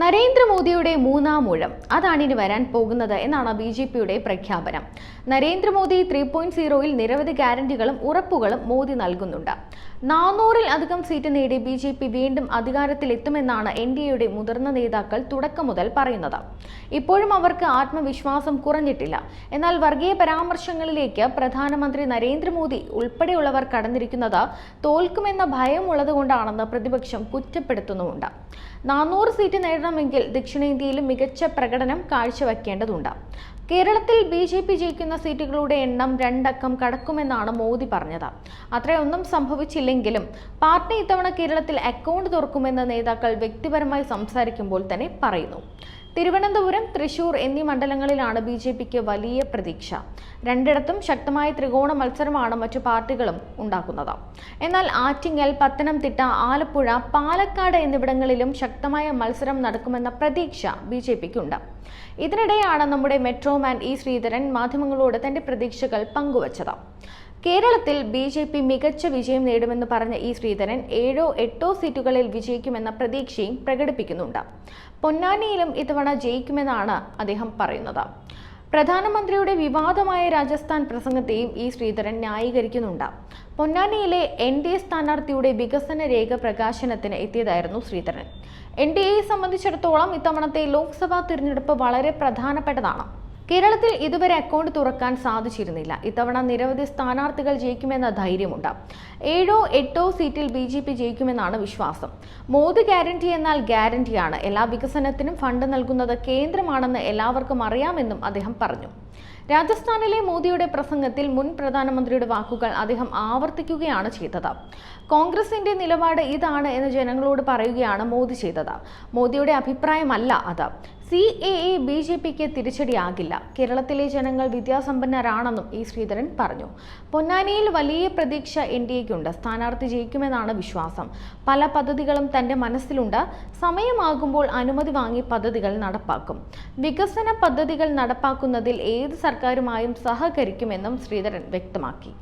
നരേന്ദ്രമോദിയുടെ മൂന്നാം ഊഴം. അതാണ് ഇനി വരാൻ പോകുന്നത് എന്നാണ് ബി ജെ പിയുടെ പ്രഖ്യാപനം. നരേന്ദ്രമോദി ത്രീ പോയിന്റ് സീറോയിൽ നിരവധി ഗ്യാരണ്ടികളും ഉറപ്പുകളും മോദി നൽകുന്നുണ്ട്. നാനൂറിൽ അധികം സീറ്റ് നേടി ബി ജെ പി വീണ്ടും അധികാരത്തിലെത്തുമെന്നാണ് എൻ ഡി എയുടെ മുതിർന്ന നേതാക്കൾ തുടക്കം മുതൽ പറയുന്നത്. ഇപ്പോഴും അവർക്ക് ആത്മവിശ്വാസം കുറഞ്ഞിട്ടില്ല. എന്നാൽ വർഗീയ പരാമർശങ്ങളിലേക്ക് പ്രധാനമന്ത്രി നരേന്ദ്രമോദി ഉൾപ്പെടെയുള്ളവർ കടന്നിരിക്കുന്നത് തോൽക്കുമെന്ന ഭയമുള്ളതുകൊണ്ടാണെന്ന് പ്രതിപക്ഷം കുറ്റപ്പെടുത്തുന്നുമുണ്ട്. നാനൂറ് സീറ്റ് നേടണമെങ്കിൽ ദക്ഷിണേന്ത്യയിൽ മികച്ച പ്രകടനം കാഴ്ചവെക്കേണ്ടതുണ്ട്. കേരളത്തിൽ ബി ജെ പി ജയിക്കുന്ന സീറ്റുകളുടെ എണ്ണം രണ്ടക്കം കടക്കുമെന്നാണ് മോദി പറഞ്ഞത്. അത്രയൊന്നും സംഭവിച്ചില്ലെങ്കിലും പാർട്ടി ഇത്തവണ കേരളത്തിൽ അക്കൗണ്ട് തുറക്കുമെന്ന് നേതാക്കൾ വ്യക്തിപരമായി സംസാരിക്കുമ്പോൾ തന്നെ പറയുന്നു. തിരുവനന്തപുരം തൃശൂർ എന്നീ മണ്ഡലങ്ങളിലാണ് ബി ജെ പിക്ക് വലിയ പ്രതീക്ഷ. രണ്ടിടത്തും ശക്തമായ ത്രികോണ മത്സരമാണ് മറ്റു പാർട്ടികളും ഉണ്ടാക്കുന്നത്. എന്നാൽ ആറ്റിങ്ങൽ പത്തനംതിട്ട ആലപ്പുഴ പാലക്കാട് എന്നിവിടങ്ങളിലും ശക്തമായ മത്സരം നടക്കുമെന്ന പ്രതീക്ഷ ബി ജെ പിക്കുണ്ട്. ഇതിനിടെയാണ് നമ്മുടെ മെട്രോമാൻ ഇ ശ്രീധരൻ മാധ്യമങ്ങളോട് തന്റെ പ്രതീക്ഷകൾ പങ്കുവച്ചത്. കേരളത്തിൽ ബി ജെ പി മികച്ച വിജയം നേടുമെന്ന് പറഞ്ഞ ഇ ശ്രീധരൻ ഏഴോ എട്ടോ സീറ്റുകളിൽ വിജയിക്കുമെന്ന പ്രതീക്ഷയും പ്രകടിപ്പിക്കുന്നുണ്ട്. പൊന്നാനിയിലും ഇത്തവണ ജയിക്കുമെന്നാണ് അദ്ദേഹം പറയുന്നത്. പ്രധാനമന്ത്രിയുടെ വിവാദമായ രാജസ്ഥാൻ പ്രസംഗത്തെയും ഇ ശ്രീധരൻ ന്യായീകരിക്കുന്നുണ്ട്. പൊന്നാനിയിലെ എൻ ഡി എ സ്ഥാനാർത്ഥിയുടെ വികസന രേഖ പ്രകാശനത്തിന് എത്തിയതായിരുന്നു ശ്രീധരൻ. എൻ ഡി എയെ സംബന്ധിച്ചിടത്തോളം ഇത്തവണത്തെ ലോക്സഭാ തിരഞ്ഞെടുപ്പ് വളരെ പ്രധാനപ്പെട്ടതാണ്. കേരളത്തിൽ ഇതുവരെ അക്കൗണ്ട് തുറക്കാൻ സാധിച്ചിരുന്നില്ല. ഇത്തവണ നിരവധി സ്ഥാനാർത്ഥികൾ ജയിക്കുമെന്ന ധൈര്യമുണ്ട്. ഏഴോ എട്ടോ സീറ്റിൽ ബി ജെ പി ജയിക്കുമെന്നാണ് വിശ്വാസം. മോദി ഗ്യാരണ്ടി എന്നാൽ ഗ്യാരണ്ടിയാണ്. എല്ലാ വികസനത്തിനും ഫണ്ട് നൽകുന്നത് കേന്ദ്രമാണെന്ന് എല്ലാവർക്കും അറിയാമെന്നും അദ്ദേഹം പറഞ്ഞു. രാജസ്ഥാനിലെ മോദിയുടെ പ്രസംഗത്തിൽ മുൻ പ്രധാനമന്ത്രിയുടെ വാക്കുകൾ അദ്ദേഹം ആവർത്തിക്കുകയാണ് ചെയ്തത്. കോൺഗ്രസിന്റെ നിലപാട് ഇതാണ് എന്ന് ജനങ്ങളോട് പറയുകയാണ് മോദി ചെയ്തത്. മോദിയുടെ അഭിപ്രായമല്ല അത്. C A A B J പിക്ക് തിരിച്ചടിയാകില്ല. കേരളത്തിലെ ജനങ്ങൾ വിദ്യാസമ്പന്നരാണെന്നും ഇ ശ്രീധരൻ പറഞ്ഞു. പൊന്നാനിയിൽ വലിയ പ്രതീക്ഷ എൻ ഡി എക്കുണ്ട് സ്ഥാനാർത്ഥി ജയിക്കുമെന്നാണ് വിശ്വാസം. പല പദ്ധതികളും തന്റെ മനസ്സിലുണ്ട്. സമയമാകുമ്പോൾ അനുമതി വാങ്ങി പദ്ധതികൾ നടപ്പാക്കും. വികസന പദ്ധതികൾ നടപ്പാക്കുന്നതിൽ ഏത് സർക്കാരുമായും സഹകരിക്കുമെന്നും ശ്രീധരൻ വ്യക്തമാക്കി